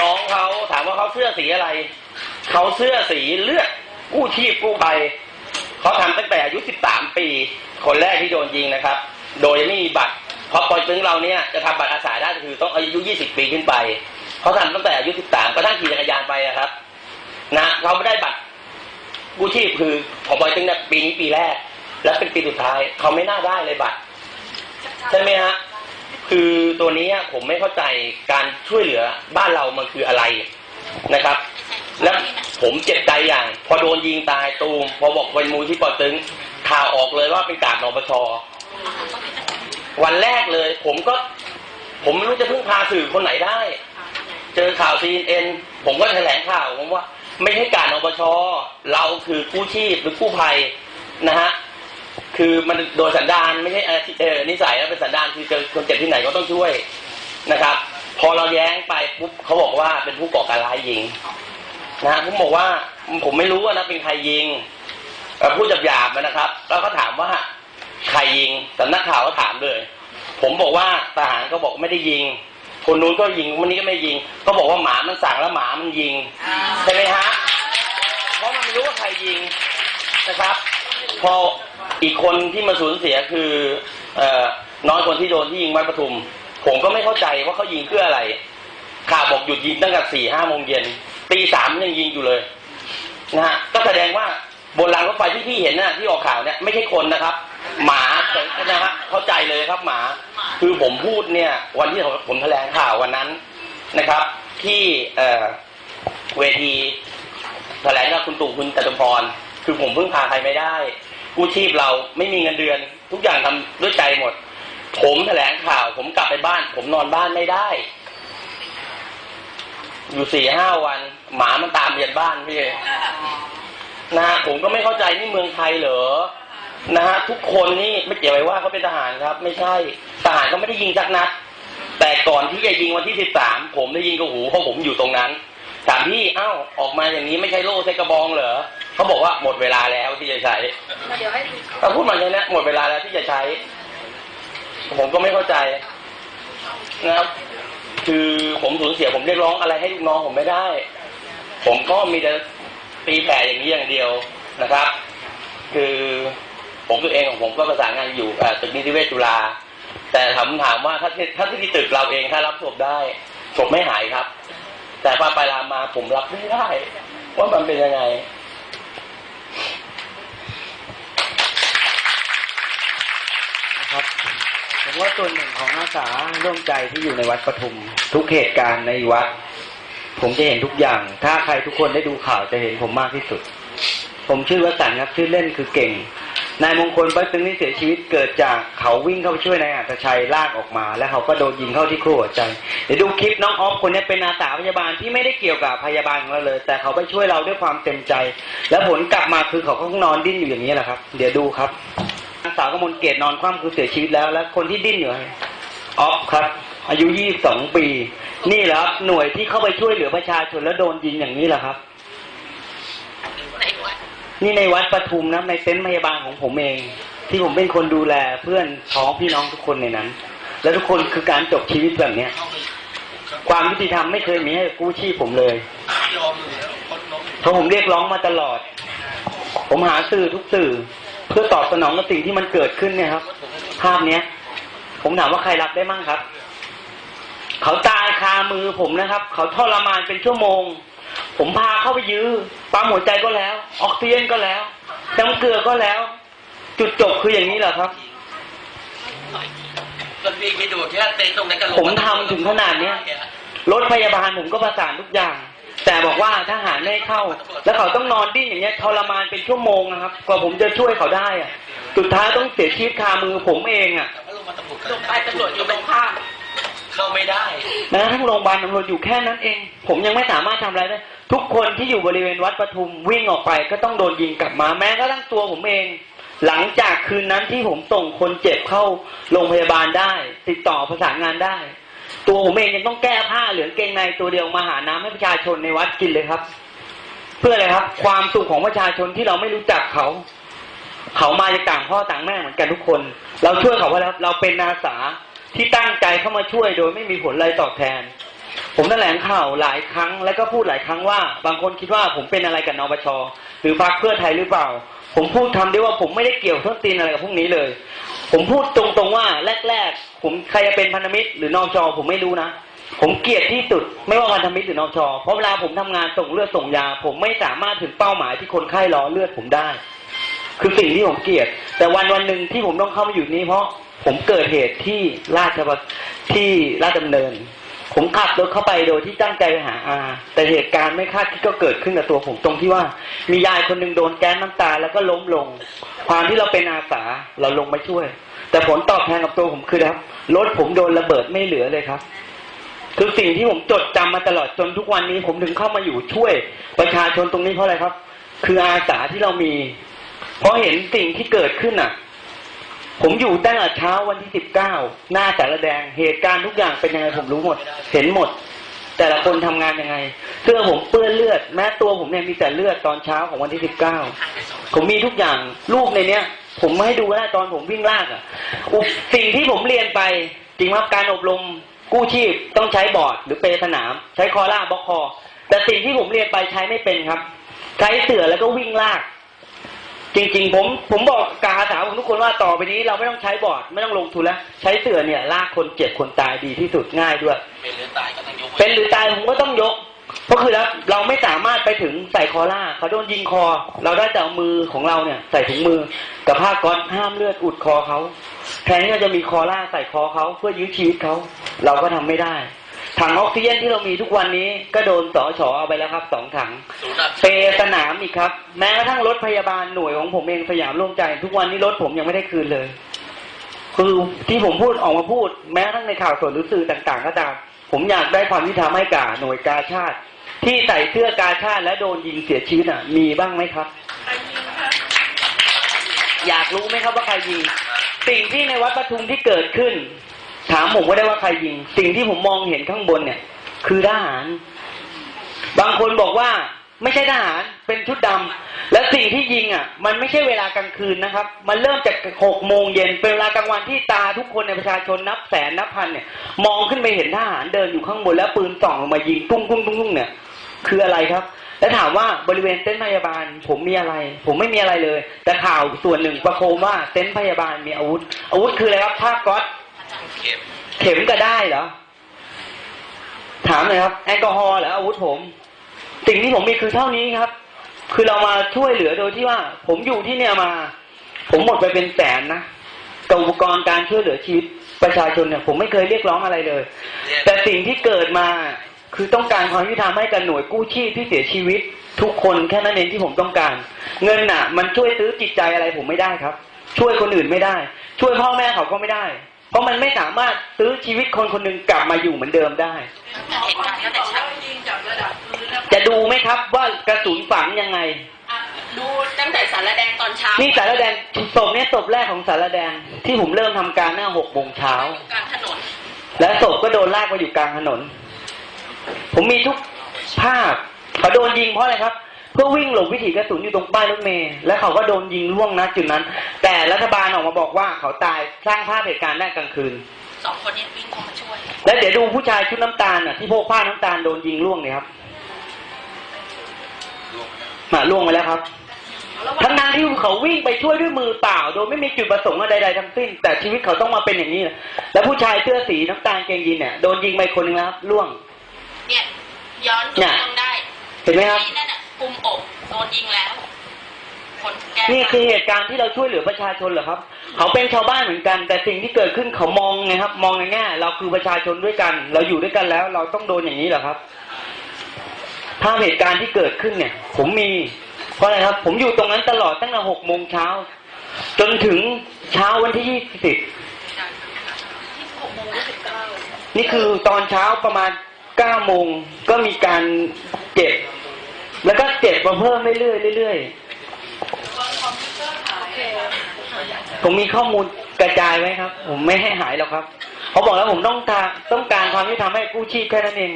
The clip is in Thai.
น้องเขาถามว่าเขาเสื้อสีอะไร เขาเสื้อสีเลือดกู้ชีพกู้ภัยเขาทำตั้งแต่อายุ 13 ปี คนแรกที่โดนยิงนะครับ โดยไม่มีบัตร เพราะปอยตึงเราเนี่ยจะทำบัตรอาสาได้คือต้องอายุ 20 ปีขึ้นไป เขาทำตั้งแต่อายุ 13 ก็ทั้งขี่จักรยานไปอะครับ นะเขาไม่ได้บัตรกู้ชีพคือของปอยตึงเนี่ยปีนี้ปีแรก และเป็นปีสุดท้าย เขาไม่น่าได้เลยบัตรใช่ไหมฮะ คือตัวนี้ผมไม่เข้าใจการช่วยเหลือบ้านเรามันคืออะไรนะครับ แล้วผมเจ็บใจอย่าง พอโดนยิงตายตูมพอบอกเป็นมูลที่ปอตึงข่าวออกเลยว่าเป็นกาดนปชวันแรกเลย ผมก็ ผมไม่รู้จะพึ่งพาสื่อคนไหนได้ เจอข่าวซีเอ็นผมก็แถลงข่าวผมว่า ไม่ใช่การนปชเราคือกู้ชีพหรือกู้ภัยนะฮะคือมันโดยสันดานไม่ใช่อ่อเออนิสัย ที่ไหนก็ต้องช่วยนะครับ พอเราแย้งไปปุ๊บเขาบอกว่าเป็นผู้ก่อการร้ายยิงนะฮะผมบอกว่าผมไม่รู้นะเป็นใครยิงเอ่อพูดหยาบนะครับ แล้วก็ถามว่าใครยิงสำนักข่าวก็ถามเลย ผมบอกว่าทหารก็บอกไม่ได้ยิง คนนู้นก็ยิงคนนี้ก็ไม่ยิง ก็บอกว่าหมามันสั่งแล้วหมามันยิงใช่ไหมฮะเพราะมันไม่รู้ว่าใครยิงนะครับ พออีกคนที่มาสูญเสียคือเอ่อ น้อยคนที่โดนที่ยิงวัดปทุม ผมก็ไม่เข้าใจว่าเขายิงเพื่ออะไรข่าวบอกหยุดยิงตั้งแต่สี่ห้าโมงเย็นตีสามยังยิงอยู่เลยนะฮะก็แสดงว่าบนรางรถไฟที่พี่เห็นน่ะที่ออกข่าวเนี่ยไม่ใช่คนนะครับ หมานะฮะเข้าใจเลยครับหมา คือผมพูดเนี่ย วันที่ผมแถลงข่าววันนั้นนะครับ ที่เอเวทีแถลงกับคุณตู่คุณจตุพรคือผมเพึ่งพาใครไม่ได้กู้ชีพเราไม่มีเงินเดือน ทุกอย่างทำด้วยใจหมด ผมแถลงข่าว ผมกลับไปบ้าน ผมนอนบ้านไม่ได้ อยู่สี่ห้าวัน หมามันตามเรียนบ้านพี่นะฮะผมก็ไม่เข้าใจนี่เมืองไทยเหรอนะฮะทุกคนนี่ไม่เกี่ยวไปว่าเขาเป็นทหารครับ ไม่ใช่ทหารก็ไม่ได้ยิงสักนัด แต่ก่อนที่จะยิงวันที่สิบสามผมได้ยิงกับหูเพราะผมอยู่ตรงนั้นถามพี่เอ้าออกมาอย่างนี้ไม่ใช่โล่ใช้กระบองเหรอเขาบอกว่าหมดเวลาแล้วที่จะใช้เดี๋ยวให้ดูเขาพูดมาอย่างนี้หมดเวลาแล้วที่จะใช้ ผมก็ไม่เข้าใจนะครับ คือผมสูญเสียผมเรียกร้องอะไรให้ลูกน้องผมไม่ได้ ผมก็มีแต่ตีแผ่อย่างนี้อย่างเดียวนะครับ คือผมตัวเองของผมก็ประสานงานอยู่ตึกนิติเวชจุฬาแต่ถามถามว่าถ้าที่ถ้าที่ตึกเราเองถ้ารับศพได้ศพไม่หายครับ แต่พาไปลามาผมรับไม่ได้ ว่ามันเป็นยังไง นะครับ ผมว่าส่วนหนึ่งของอาสาร่วมใจที่อยู่ในวัดปทุม ทุกเหตุการณ์ในวัด ผมจะเห็นทุกอย่าง ถ้าใครทุกคนได้ดูข่าวจะเห็นผมมากที่สุด ผมชื่อวสันต์ครับชื่อเล่นคือเก่ง นายมงคลปัตึงนี่เสียชีวิตเกิดจากเขาวิ่งเข้าไปช่วยนายอัตชัยลากออกมา แล้วเขาก็โดนยิงเข้าที่ขั้วหัวใจเดี๋ยวดูคลิปน้องออฟคนนี้เป็นอาสาพยาบาลที่ไม่ได้เกี่ยวกับพยาบาลของเราเลย แต่เขาไปช่วยเราด้วยความเต็มใจ แล้วผลกลับมาคือเขาก็นอนดิ้นอยู่อย่างนี้แหละครับ เดี๋ยวดูครับ นางสาวกมลเกตนอนคว่ำคือเสียชีวิตแล้ว และคนที่ดิ้นอยู่ออฟครับ อายุ22ปี นี่แหละครับหน่วยที่เข้าไปช่วยเหลือประชาชนแล้วโดนยิงอย่างนี้แหละครับไหนวัดนี่ในวัดปทุมนะในเต็นท์พยาบาลของผมเอง ที่ผมเป็นคนดูแลเพื่อนท้องพี่น้องทุกคนในนั้น และทุกคนคือการจบชีวิตแบบเนี้ยความยุติธรรมไม่เคยมีให้กู้ชีพผมเลยเพราะผมเรียกร้องมาตลอด ผมหาสื่อทุกสื่อ เพื่อตอบสนองกับสิ่งที่มันเกิดขึ้นเนี่ยครับ ภาพเนี้ย ผมถามว่าใครรับได้มั่งครับ เขาตายคามือผมนะครับ เขาทรมานเป็นชั่วโมง ผมพาเข้าไปยื้อปั๊มหัวใจก็แล้ว ออกซิเจนก็แล้วน้ำเกลือก็แล้ว จุดจบคืออย่างนี้เหรอครับก็พี่คิดดูที่เต็นท์ตรงนั้นก็ลงผมทำถึงขนาดเนี้ยรถพยาบาลผมก็ประสานทุกอย่าง แต่บอกว่าทหารไม่ให้เข้า แล้วเขาต้องนอนดิ้นอย่างเงี้ยทรมานเป็นชั่วโมงนะครับ กว่าผมจะช่วยเขาได้อะสุดท้ายต้องเสียชีวิตคามือผมเองอะแต่ว่าลงมาตำรวจลงไปตำรวจอยู่ตรงข้ามเข้าไม่ได้แม้กระทั่งโรงพยาบาลตำรวจอยู่แค่นั้นเอง ผมยังไม่สามารถทำอะไรได้ ทุกคนที่อยู่บริเวณวัดปทุมวิ่งออกไปก็ต้องโดนยิงกลับมาแม้กระทั่งตัวผมเอง หลังจากคืนนั้นที่ผมส่งคนเจ็บเข้าโรงพยาบาลได้ ติดต่อประสานงานได้ ตัวผมเองยังต้องแก้ผ้าเหลืองเกงในตัวเดียวมาหาน้ำให้ประชาชนในวัดกินเลยครับ เพื่ออะไรครับ ความสุขของประชาชนที่เราไม่รู้จักเขา เขามาจากต่างพ่อต่างแม่เหมือนกันทุกคน เราช่วยเขาไว้แล้วเราเป็นอาสาที่ตั้งใจเข้ามาช่วยโดยไม่มีผลอะไรตอบแทน ผมแถลงข่าวหลายครั้ง แล้วก็พูดหลายครั้งว่า บางคนคิดว่าผมเป็นอะไรกับนปชหรือพรรคเพื่อไทยหรือเปล่า ผมพูดคำเดียวว่าผมไม่ได้เกี่ยวต้นตีนอะไรกับพวกนี้เลย ผมพูดตรงๆว่าแรก ๆ ผมใครจะเป็นพันธมิตรหรือนอชอผมไม่รู้นะผมเกลียดที่สุดไม่ว่าพันธมิตรหรือนอชอเพราะเวลาผมทำงานส่งเลือดส่งยา ผมไม่สามารถถึงเป้าหมายที่คนไข้รอเลือดผมได้ คือสิ่งที่ผมเกลียด แต่วันวันหนึ่งที่ผมต้องเข้ามาอยู่นี้เพราะผมเกิดเหตุที่ราชบัที่ราชดำเนิน ผมขับรถเข้าไปโดยที่ตั้งใจไปหาอา แต่เหตุการณ์ไม่คาดคิดก็เกิดขึ้นกับตัวผมตรงที่ว่า มียายคนหนึ่งโดนแก๊สน้ำตาแล้วก็ล้มลง ความที่เราเป็นอาสาเราลงมาช่วย แต่ผลตอบแทนกับตัวผมคือครับรถผมโดนระเบิดไม่เหลือเลยครับ คือสิ่งที่ผมจดจำมาตลอดจนทุกวันนี้ ผมถึงเข้ามาอยู่ช่วย ประชาชนตรงนี้เพราะอะไรครับ คืออาสาที่เรามี เพราะเห็นสิ่งที่เกิดขึ้นอะ ผมอยู่ตั้งแต่เช้าวันที่สิบเก้าหน้าสารแดง เหตุการณ์ทุกอย่างเป็นยังไงผมรู้หมด เห็นหมด แต่ละคนทำงานยังไงเสื้อผมเปื้อนเลือด แม้ตัวผมเนี่ยมีแต่เลือดตอนเช้าของวันที่สิบเก้าผมมีทุกอย่างรูปในเนี้ย ผมไม่ให้ดูก็ได้ตอนผมวิ่งลากอะสิ่งที่ผมเรียนไป จริงว่าการอบรมกู้ชีพต้องใช้บอร์ดหรือเปย์สนาม ใช้คอล่าบล็อกคอ แต่สิ่งที่ผมเรียนไปใช้ไม่เป็นครับ ใช้เสือแล้วก็วิ่งลาก จริงๆ ผมผมบอกกบอาสาผมทุกคนว่าต่อไปนี้เราไม่ต้องใช้บอร์ดไม่ต้องลงทุนแล้ว ใช้เสือเนี่ยลากคนเจ็บคนตายดีที่สุดง่ายด้วย เป็นหรือตายก็ต้องยกว้เป็นหรือตายผมก็ต้องยกเพราะคือแล้วเราไม่สามารถไปถึงใส่คอล่าเขาโดนยิงคอ เราได้แต่เอามือของเราเนี่ย ใส่ถุงมือกับผ้าก๊อซห้ามเลือดอุดคอเขาแทนที่เราจะมีคอล่าใส่คอเขาเพื่อยื้อชีวิตเขาเราก็ทำไม่ได้ ถังออกซิเจนที่เรามีทุกวันนี้ก็โดนสอชอเอาไปแล้วครับสองถังศูนย์อับเปรย์สนามอีกครับ แม้กระทั่งรถพยาบาลหน่วยของผมเองสยามร่วมใจ ทุกวันนี้รถผมยังไม่ได้คืนเลย คือที่ผมพูดออกมาพูด แม้กระทั่งในข่าวสดหรือสื่อต่างๆก็ตาม ผมอยากได้ความยุติธรรมให้กับหน่วยกาชาติ ที่ใส่เสื้อกาชาติและโดนยิงเสียชีวิตอะ มีบ้างไหมครับ อยากรู้ไหมครับว่าใครยิงสิ่งที่ในวัดปทุมที่เกิดขึ้น ถามผมก็ได้ว่าใครยิง สิ่งที่ผมมองเห็นข้างบนเนี่ย คือทหาร บางคนบอกว่าไม่ใช่ทหารเป็นชุดดำและสิ่งที่ยิงอะ มันไม่ใช่เวลากลางคืนนะครับ มันเริ่มจากหกโมงเย็นเป็นเวลากลางวันที่ตาทุกคนในประชาชนนับแสนนับพันเนี่ย มองขึ้นไปเห็นทหารเดินอยู่ข้างบนแล้วปืนส่องลงมายิงตุ้งตุ้งตุ้งตุ้งเนี่ย คืออะไรครับ แล้วถามว่าบริเวณเต็นท์พยาบาล ผมมีอะไร ผมไม่มีอะไรเลย แต่ข่าวส่วนหนึ่งประโคมว่าเต็นท์พยาบาลมีอาวุธ อาวุธคืออะไรครับผ้าก๊อซ เข็มเข็มก็ได้เหรอ ถามเลยครับแอลกอฮอล์เหรออาวุธผม สิ่งที่ผมมีคือเท่านี้ครับ คือเรามาช่วยเหลือโดยที่ว่า ผมอยู่ที่เนี่ยมา ผมหมดไปเป็นแสนนะกับอุปกรณ์การช่วยเหลือชีวิตประชาชนเนี่ยผมไม่เคยเรียกร้องอะไรเลยเนี่ยแต่สิ่งที่เกิดมาคือต้องการความยุติธรรมให้กับหน่วยกู้ชีพที่เสียชีวิต ทุกคนแค่นั้นเองที่ผมต้องการ เงินน่ะ มันช่วยซื้อจิตใจอะไรผมไม่ได้ครับ ช่วยคนอื่นไม่ได้ ช่วยพ่อแม่เขาก็ไม่ได้ เพราะมันไม่สามารถซื้อชีวิตคนคนหนึ่งกลับมาอยู่เหมือนเดิมได้เหตุการณ์ตั้งแต่เช้าจะดูไหมครับว่ากระสุนฝังยังไงอะดูตั้งแต่สารแดงตอนเช้า นี่สารแดงศพเนี่ยศพแรกของสารแดงที่ผมเริ่มทำการหน้าหกโมงเช้ากลางถนน และศพก็โดนลากมาอยู่กลางถนน ผมมีทุกภาพเขาโดนยิงเพราะอะไรครับ เพื่อวิ่งหลบวิถีกระสุนอยู่ตรงป้ายรถเมล์และเขาก็โดนยิงล่วงนะจุดนั้น แต่รัฐบาลออกมาบอกว่าเขาตายสร้างภาพเหตุการณ์ได้กลางคืนสองคนนี้วิ่งเข้ามาช่วย แล้วเดี๋ยวดูผู้ชายชุดน้ำตาลน่ะที่โพกผ้าน้ำตาลโดนยิงล่วงเนี่ยครับมาล่วงไปแล้วครับทั้งนั้นที่เขาวิ่งไปช่วยด้วยมือเปล่า โดยไม่มีจุดประสงค์อะไรใดๆทั้งสิ้น แต่ชีวิตเขาต้องมาเป็นอย่างนี้นะแล้วผู้ชายเสื้อสีน้ำตาลเกงยีนเนี่ยโดนยิงไปคนหนึงแล้วครับล่วง เนี่ยย้อนเนี่จุดยลงได้เห็นไหมครับ คุมอกโดนยิงแล้วผลแก้นี่คือเหตุการณ์ที่เราช่วยเหลือประชาชนเหรอครับ เขาเป็นชาวบ้านเหมือนกัน แต่สิ่งที่เกิดขึ้นเขามองไงครับ มองในแง่เราคือประชาชนด้วยกัน เราอยู่ด้วยกันแล้ว เราต้องโดนอย่างนี้เหรอครับ ถ้าเหตุการณ์ที่เกิดขึ้นเนี่ย ผมมี เพราะอะไรครับ ผมอยู่ตรงนั้นตลอดตั้งแต่หกโมงเช้าจนถึงเช้าวันที่ยี่สิบนี่คือตอนเช้าประมาณเก้าโมงก็มีการเจ็บ แล้วก็เจ็บมาเพิ่มเรื่อยๆเรื่อยๆผมมีข้อมูลกระจายไว้ครับ ผมไม่ให้หายหรอกครับเขาบอกแล้วผมต้องการต้องการความที่ทำให้กู้ชีพแค่นั้นเอง